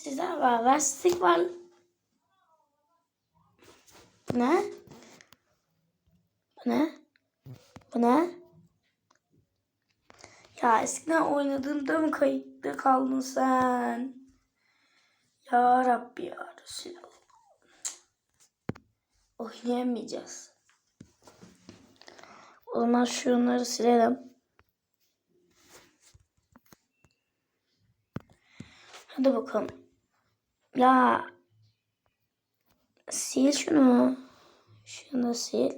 Sizler var. Lastik var. Bu ne? Bu ne? Bu ne? Ya eskiden oynadığımda mı kayıtta kaldın sen? Ya Rabbi ya Resulallah. Oynayamayacağız. O zaman şunları silelim. Hadi bakalım. Ya sil şunu. Şunu da sil.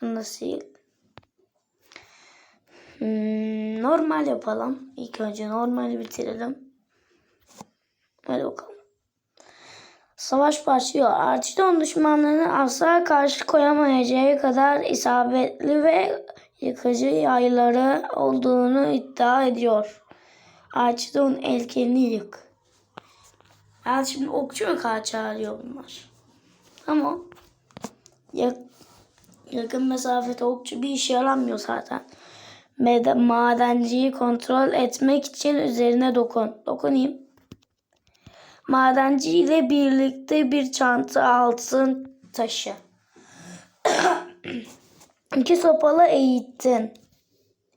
Bunu da sil. Hmm, normal yapalım. İlk önce normal bitirelim. Hadi bakalım. Savaş başlıyor. Archidon düşmanlarını asla karşı koyamayacağı kadar isabetli ve yıkıcı yayları olduğunu iddia ediyor. Archidon elkenini yık. Yani şimdi okçu mu kadar çağırıyor bunlar? Ama yak- yakın mesafede okçu bir işe yaramıyor zaten. Mede- Madenciyi kontrol etmek için üzerine dokun. Dokunayım. Madenci ile birlikte bir çanta altın taşı. İki sopalı eğittin.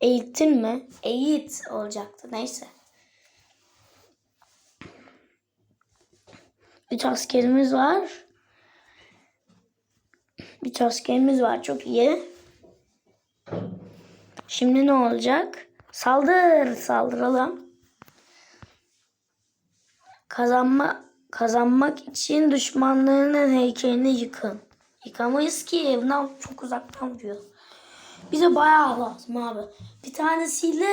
Eğittin mi? Eğit olacaktı. Neyse. Üç askerimiz var. Üç askerimiz var. Çok iyi. Şimdi ne olacak? Saldır. Saldıralım. Kazanma, kazanmak için düşmanlarının heykelini yıkın. Yıkamayız ki. Bundan çok uzaktan vuruyor. Bize bayağı lazım abi. Bir tanesiyle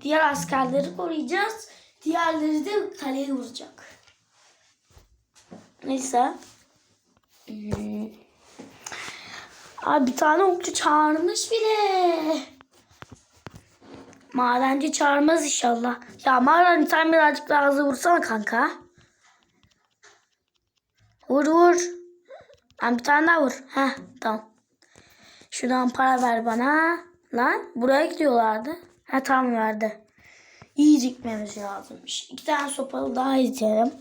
diğer askerleri koruyacağız. Diğerleri de kaleye vuracak. Neyse. Hmm. Abi bir tane okçu çağırmış bile. Madenci çağırmaz inşallah. Ya madenci sen birazcık daha hızlı vursana kanka. Vur vur. Lan bir tane daha vur. Heh tamam. Şuradan para ver bana. Lan buraya gidiyorlardı. Ha tamam verdi. İyi gitmemiz lazımmış. İki tane sopalı daha itelim.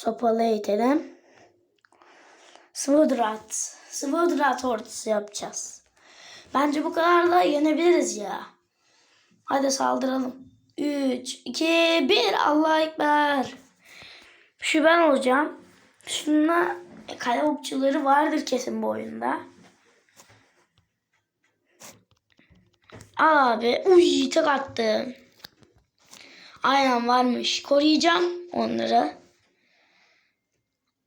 Sopalı itelim. Sıvıdrat. Sıvıdrat ortası yapacağız. Bence bu kadar da yenebiliriz ya. Hadi saldıralım. 3, 2, 1. Allah Ekber. Şu ben olacağım. Şununla e, kale okçuları vardır kesin bu oyunda. Al abi. Uy tek attım. Aynen varmış. Koruyacağım onları.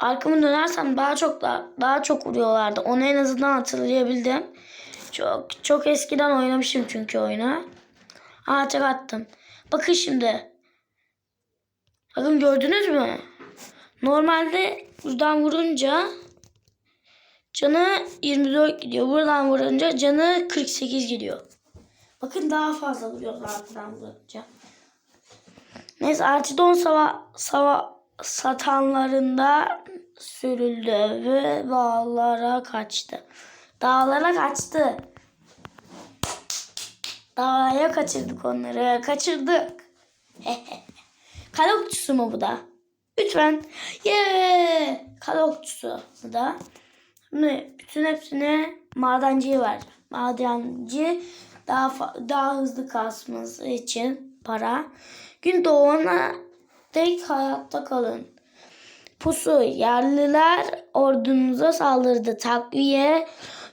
Arkamı dönersem daha çok daha, daha çok vuruyorlardı. Onu en azından hatırlayabildim. Çok çok eskiden oynamışım çünkü oyunu. Aa attım. Bakın şimdi. Bakın gördünüz mü? Normalde buradan vurunca canı 24 gidiyor. Buradan vurunca canı 48 gidiyor. Bakın daha fazla vuruyorlar buradan vurunca. Neyse Artidon sava, sava satanlarında sürüldü ve dağlara kaçtı. Dağlara kaçtı. Dağya kaçırdık onları. Kaçırdık. Kale okçusu mu bu da? Lütfen. Yeah! Kale okçusu da. Şimdi bütün hepsini madenciye ver. Madenci daha daha hızlı kasması için para. Gün doğana dek hayatta kalın. Pusu yerliler ordunuza saldırdı. Takviye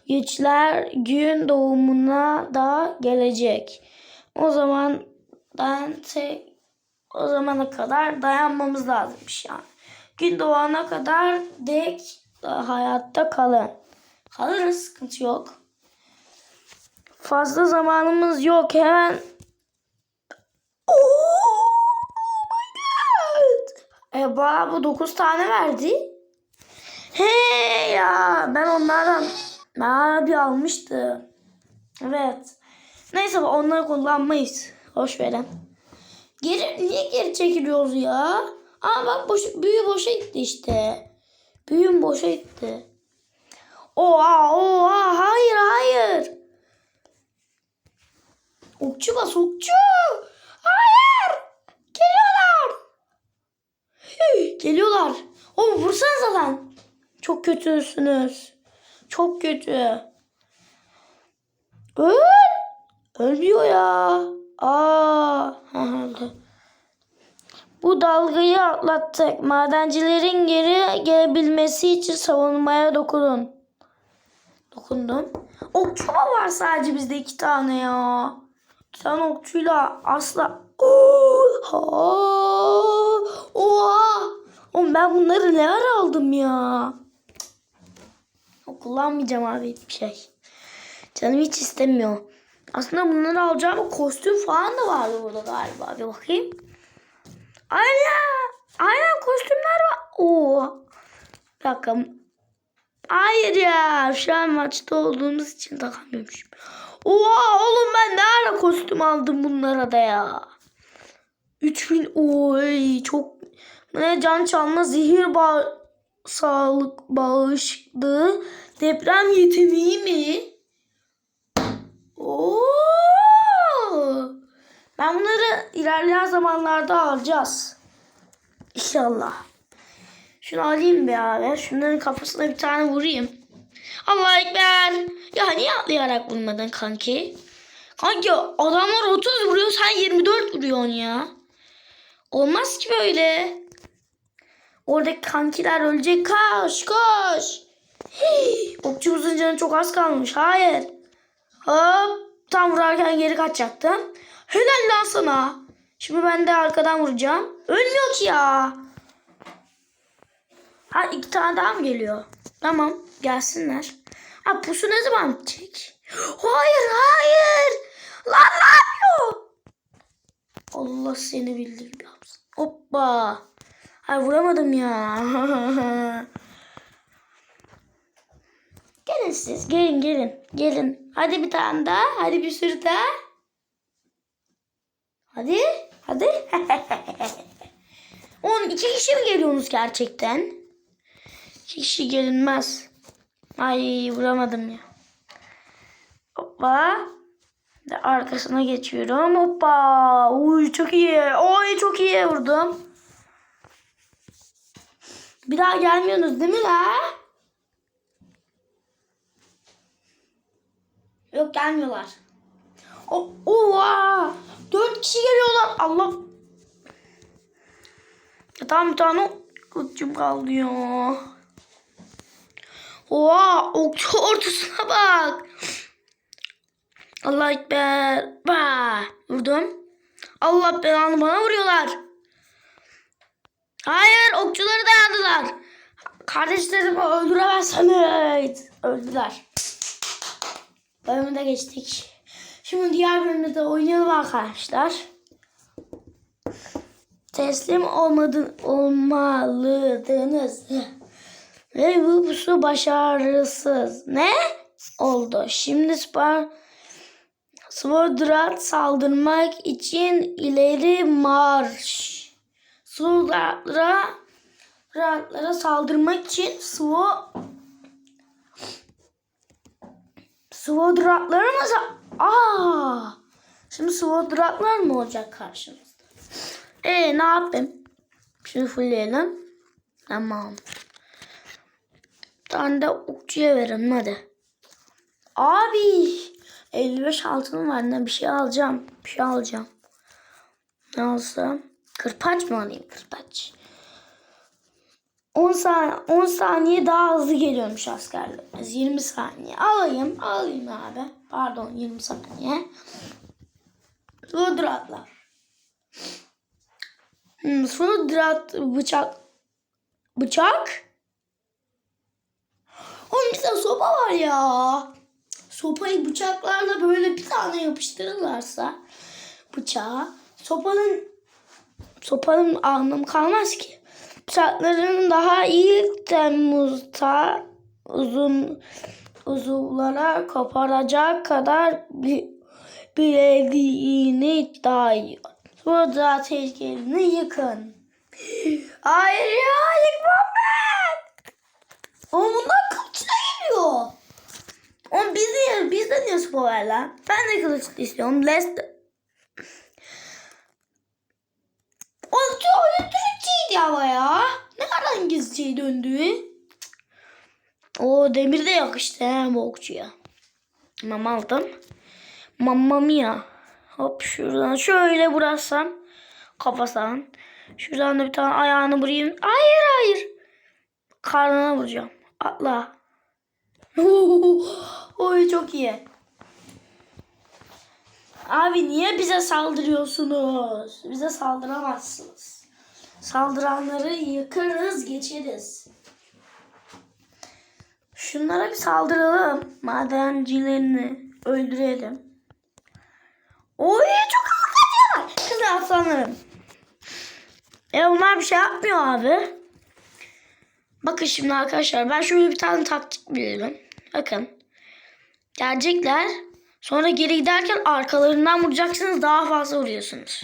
güçler gün doğumuna da gelecek. O zaman ben tek o zamana kadar dayanmamız lazımmış yani. Gün doğana kadar dek hayatta kalın. Kalırız sıkıntı yok. Fazla zamanımız yok hemen. God. E bana bu 9 tane verdi. He ya ben onlardan ben bir almıştım. Evet. Neyse onları kullanmayız. Hoş verin. Geri, niye geri çekiliyoruz ya? Aa bak boş, büyü boşa gitti işte. Büyüm boşa gitti. Oha oha hayır hayır. Okçu bas okçu. Hayır. Geliyorlar. Oğlum vursanıza lan. Çok kötüsünüz. Çok kötü. Öl. Ölüyor ya. Aa. Bu dalgayı atlattık. Madencilerin geri gelebilmesi için savunmaya dokunun. Dokundum. Okçu mu var sadece bizde iki tane ya? İki tane okçuyla asla... Oha! Oha! Oğlum ben bunları ne ara aldım ya? Kullanmayacağım abi hiçbir şey. Canım hiç istemiyor. Aslında bunları alacağım kostüm falan da vardı burada galiba. Bir bakayım. Aynen. Aynen kostümler var. Oo. Bir dakika. Hayır ya. Şu an maçta olduğumuz için takamıyormuşum. Oha oğlum ben ne ara kostüm aldım bunlara da ya. 3000 oy çok can çalma zehir bağ sağlık bağışıklığı deprem yeteneği mi? Oo! Ben bunları ilerleyen zamanlarda alacağız. İnşallah. Şunu alayım bir abi. Şunların kafasına bir tane vurayım. Allah ekber. Ya niye atlayarak vurmadın kanki? Kanki adamlar 30 vuruyor sen 24 vuruyorsun ya. Olmaz ki böyle. Oradaki kankiler ölecek. Koş koş. Hii, okçumuzun canı çok az kalmış. Hayır. Hop. Tam vurarken geri kaçacaktım. Helal lan sana. Şimdi ben de arkadan vuracağım. Ölmüyor ki ya. Ha iki tane daha mı geliyor? Tamam gelsinler. Ha pusu ne zaman bitecek? Hayır hayır. Lan ne yapıyor? Allah seni bildir. Hoppa. Hayır vuramadım ya. gelin siz gelin gelin. Gelin. Hadi bir tane daha. Hadi bir sürü daha. Hadi. Hadi. Oğlum iki kişi mi geliyorsunuz gerçekten? İki kişi gelinmez. Ay vuramadım ya. Hoppa. Arkasına geçiyorum. Hoppa. Uy çok iyi. Oy çok iyi vurdum. Bir daha gelmiyorsunuz değil mi la? Yok gelmiyorlar. O, oha! Dört kişi geliyorlar. Allah. Ya tamam bir tane kılıcım kaldı ya. Oha! Okçu ortasına bak. Allah ekber. Bah! Vurdum. Allah belanı bana vuruyorlar. Hayır okçuları dayandılar. Kardeşlerimi öldüremezseniz. Öldüler. Bölümü de geçtik. Şimdi diğer bölümde de oynayalım arkadaşlar. Teslim olmadın, olmalısınız. Ve bu pusu başarısız. Ne? Oldu. Şimdi Spar Swordrat saldırmak için ileri marş. Swordratlara Swordratlara saldırmak için Swo Swordratlara mı Aa! Şimdi Swordratlar mı olacak karşımızda? E ne yapayım? Şunu fullleyelim. Tamam. Bir tane de okçuya verelim hadi. Abi 55 altınım var ne bir şey alacağım. Bir şey alacağım. Ne alsam? Kırpaç mı alayım kırpaç? 10 saniye, 10 saniye daha hızlı geliyormuş askerlerimiz. 20 saniye. Alayım. Alayım abi. Pardon 20 saniye. Sudratlar. Hmm, Sudrat bıçak. Bıçak? Oğlum bizde sopa var ya. Sopayı bıçaklarla böyle bir tane yapıştırırlarsa bıçağa sopanın sopanın anlamı kalmaz ki. Bıçakların daha iyi Temmuz'da uzun uzuvlara koparacak kadar bilediğini iddia ediyor. Burada tehlikelini yıkın. Hayır ya yıkmam ben. Ama bunlar kılıçla geliyor. Oğlum biz niye, biz de niye spor ver lan? Ben de kılıçlı istiyorum. Leicester. Çok öldürücüydü ama ya. Ne kadar İngilizceyi döndü. O demir de yakıştı he bu okçuya. Mam aldım. Mamma mia. Hop şuradan şöyle vurarsam kafasından. Şuradan da bir tane ayağını vurayım. Hayır hayır. Karnına vuracağım. Atla. Oy çok iyi. Abi niye bize saldırıyorsunuz? Bize saldıramazsınız. Saldıranları yıkarız geçeriz. Şunlara bir saldıralım. Madencilerini öldürelim. Oy çok kaçıyorlar. Kızlar aslanlarım. Ya bunlar bir şey yapmıyor abi. Bakın şimdi arkadaşlar ben şöyle bir tane taktik biliyorum. Bakın. Gelecekler. Sonra geri giderken arkalarından vuracaksınız daha fazla vuruyorsunuz.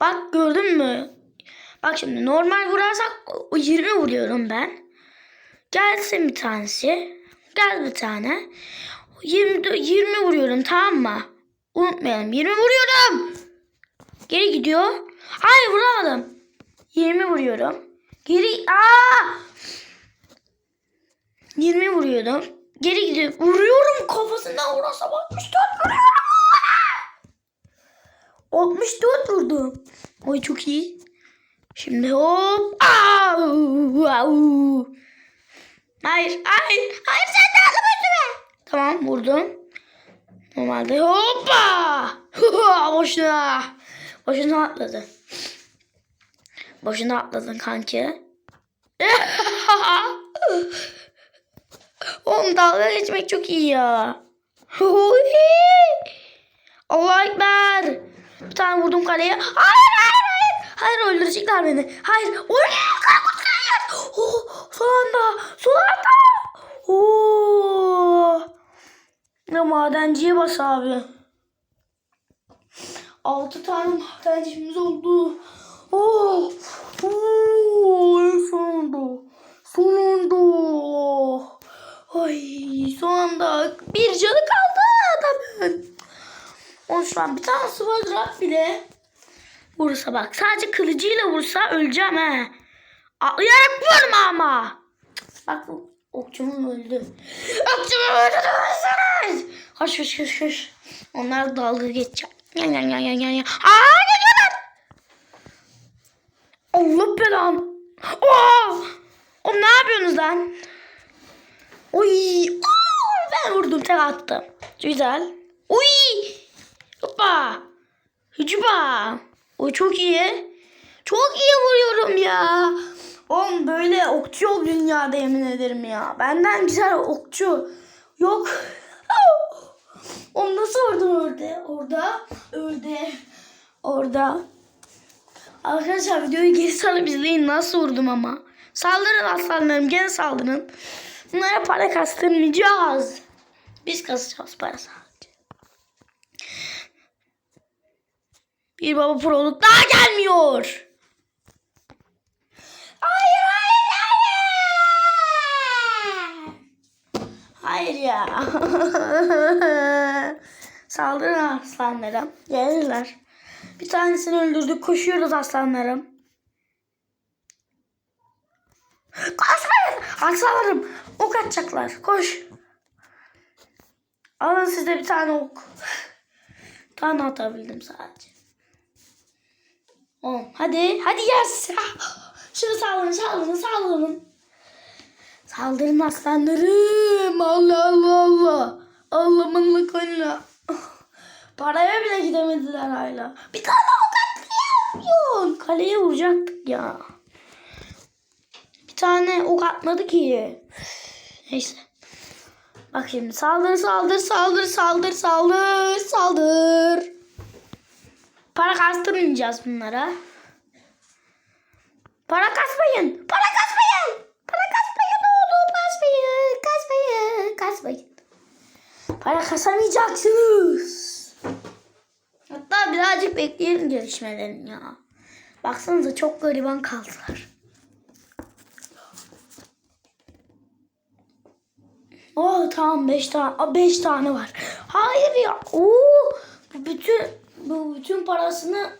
Bak gördün mü? Bak şimdi normal vurarsak o 20 vuruyorum ben. Gelsin bir tanesi. Gel bir tane. 20, 20 vuruyorum tamam mı? Unutmayalım 20 vuruyorum. Geri gidiyor. Hayır vuramadım. 20 vuruyorum. Geri... Aa! 20 vuruyordum. Geri gidiyor. Vuruyorum kafasından vurasam 64 vuruyorum. 64 vurdum. Oy çok iyi. Şimdi hop. Au, au. Hayır, hayır, hayır sen de atlama üstüme. Tamam vurdum. Normalde hoppa. Boşuna. Boşuna atladı. Boşuna atladın kanki. Oğlum dalga geçmek çok iyi ya. Allah ekber. Bir tane vurdum kaleye. Hayır hayır hayır. Hayır öldürecekler beni. Hayır. Oh, son anda. Son anda. Oh. Madenciye bas abi. Altı tane madencimiz oldu. Oh. Oh. Sonunda. Sonunda. Ay son anda bir canı kaldı adamın. O şu an bir tane sıvacak bile. Vursa bak sadece kılıcıyla vursa öleceğim he. Atlayarak vurma ama. Bak bu okçumum öldü. Okçumum öldü durursunuz. Koş koş koş koş. Onlar dalga geçecek. Yan yan yan yan yan. Aa geliyorlar. Allah belam. Oh! Oğlum ne yapıyorsunuz lan? Oy! Oo, ben vurdum tek attım. Güzel. Oy! Hoppa! Hücuba! O çok iyi. Çok iyi vuruyorum ya. Oğlum böyle okçu yok dünyada yemin ederim ya. Benden güzel okçu yok. Oğlum nasıl vurdun orada? Orada. Orada. Orada. Arkadaşlar videoyu geri sarıp izleyin nasıl vurdum ama. Saldırın aslanlarım gene saldırın. Bunlara para kastırmayacağız. Biz kasacağız para sadece. Bir baba proluk daha gelmiyor. Hayır hayır hayır. Hayır ya. Saldırın aslanlarım. Gelirler. Bir tanesini öldürdük. Koşuyoruz aslanlarım. Koşmayın. Aslanlarım. Ok atacaklar. Koş. Alın size bir tane ok. Tane atabildim sadece. On. Hadi. Hadi yes. Şunu saldırın saldırın saldırın. Saldırın aslanlarım. Allah Allah Allah. Allah'ımın lükanına. Paraya bile gidemediler hala. Bir tane ok atmıyor. Kaleye vuracaktık ya. Bir tane ok atmadı ki. Neyse. Bak şimdi saldır saldır saldır saldır saldır saldır. Para kastırmayacağız bunlara. Para kasmayın. Para kasmayın. Para kasmayın oğlum kasmayın. Kasmayın. Kasmayın. Para kasamayacaksınız. Hatta birazcık bekleyelim gelişmelerini ya. Baksanıza çok gariban kaldılar. Oh tamam 5 tane. 5 tane var. Hayır ya. Oo, bu bütün bu bütün parasını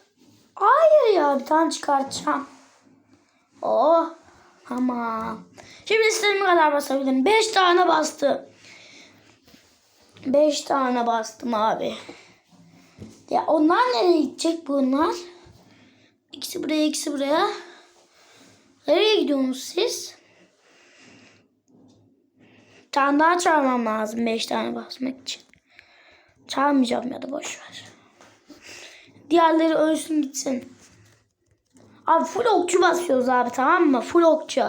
Hayır ya bir tane çıkartacağım. Oh. Tamam. Şimdi istediğim kadar basabilirim. 5 tane bastım. 5 tane bastım abi. Ya onlar nereye gidecek bunlar? İkisi buraya, ikisi buraya. Nereye gidiyorsunuz siz? Tane daha çağırmam lazım 5 tane basmak için. Çağırmayacağım ya da boş ver. Diğerleri ölsün gitsin. Abi full okçu basıyoruz abi tamam mı? Full okçu.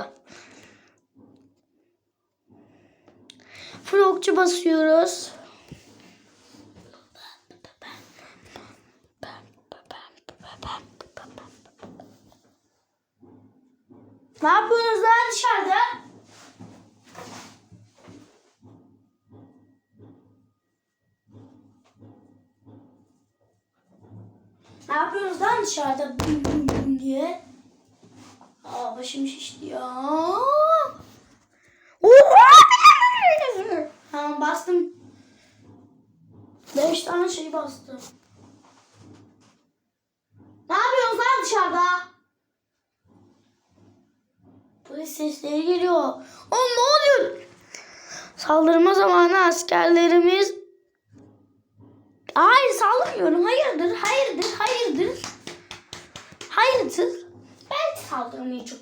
Full okçu basıyoruz. Ne yapıyorsunuz lan dışarıda? Ne yapıyorsunuz lan dışarıda bum bum bum diye? Aa başım şişti ya. Tamam bastım. Beş tane şey bastım. Ne yapıyorsunuz lan dışarıda? Polis sesleri geliyor. Oğlum ne oluyor? Saldırma zamanı askerlerimiz Hayır saldırmıyorum. Hayırdır, hayırdır, hayırdır. Hayırdır. Ben saldırmayacağım.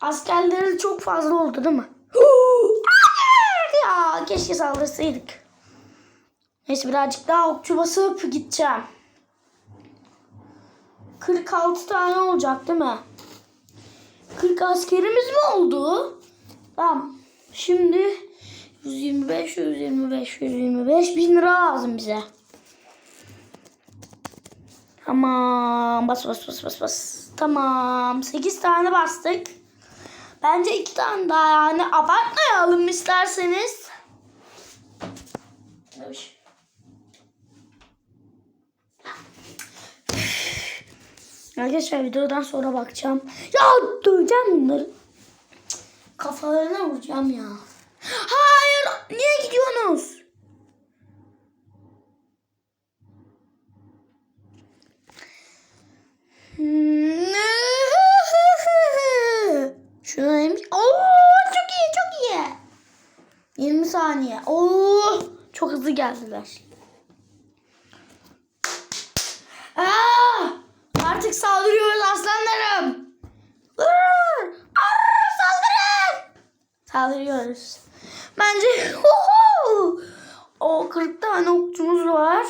Askerleri çok fazla oldu değil mi? Ya keşke saldırsaydık. Neyse birazcık daha okçu basıp gideceğim. 46 tane olacak değil mi? 40 askerimiz mi oldu? Tamam. Şimdi 125, 125, 125 bin lira lazım bize. Tamam. Bas bas bas bas bas. Tamam. 8 tane bastık. Bence 2 tane daha yani abartmayalım isterseniz. Hoş. Arkadaşlar videodan sonra bakacağım. Ya döveceğim bunları. Kafalarına vuracağım ya. Hayır. Niye gidiyorsunuz? Şuna neymiş? Oo çok iyi çok iyi. 20 saniye. Oo çok hızlı geldiler. Aa, artık saldırıyoruz aslanlarım. Aa, aa, saldırın. Saldırıyoruz. Bence o 40 tane okçumuz var.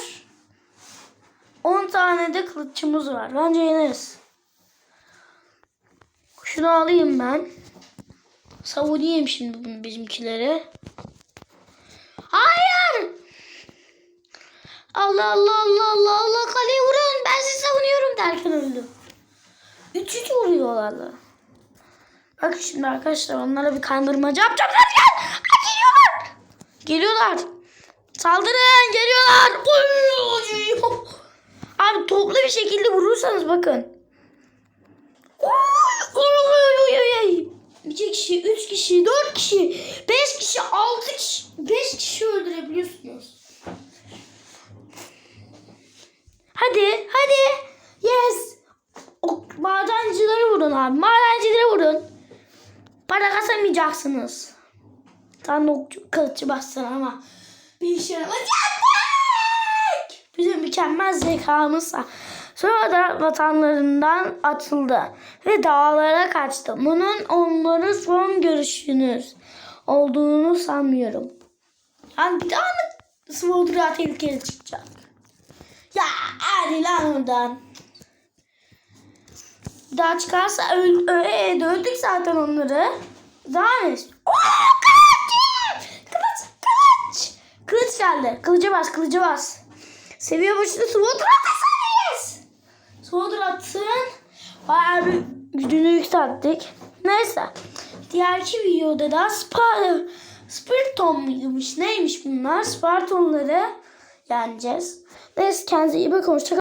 10 tane de kılıççımız var. Bence yeneriz. Şunu alayım ben. Savunayım şimdi bunu bizimkileri. Hayır! Allah Allah Allah Allah Allah kaleye vurun ben sizi savunuyorum derken öldüm. Üç üç vuruyorlar da. Bak şimdi arkadaşlar onlara bir kandırmaca yapacağım. Gel. Geliyorlar. Geliyorlar. Saldırın geliyorlar. Abi toplu bir şekilde vurursanız bakın. İki kişi, üç kişi, dört kişi, beş kişi, altı kişi, beş kişi öldürebiliyorsunuz. Hadi, hadi. Yes. O madencileri vurun abi. Madencileri vurun. Para kazanmayacaksınız. Tam okçu kılıcı bassana ama bir işe yaramaz. Bizim mükemmel zekamızsa. Sonra da vatanlarından atıldı ve dağlara kaçtı. Bunun onların son görüşünüz olduğunu sanmıyorum. Yani bir daha mı Svodra tehlikeli çıkacak? Ya hadi lan. Bir daha çıkarsa öl ö- e, öldük zaten onları. Daha ne? Oo, kılıç! Kılıç! Kılıç! Kılıç geldi. Kılıca bas, kılıca bas. Seviye başında Sword atasınız. Sword atın. Bayağı bir gücünü yükselttik. Neyse. Diğerki videoda da Spar Spiriton muymuş? Neymiş bunlar? Spartonları yeneceğiz. Neyse kendinize iyi bakın. Hoşçakalın.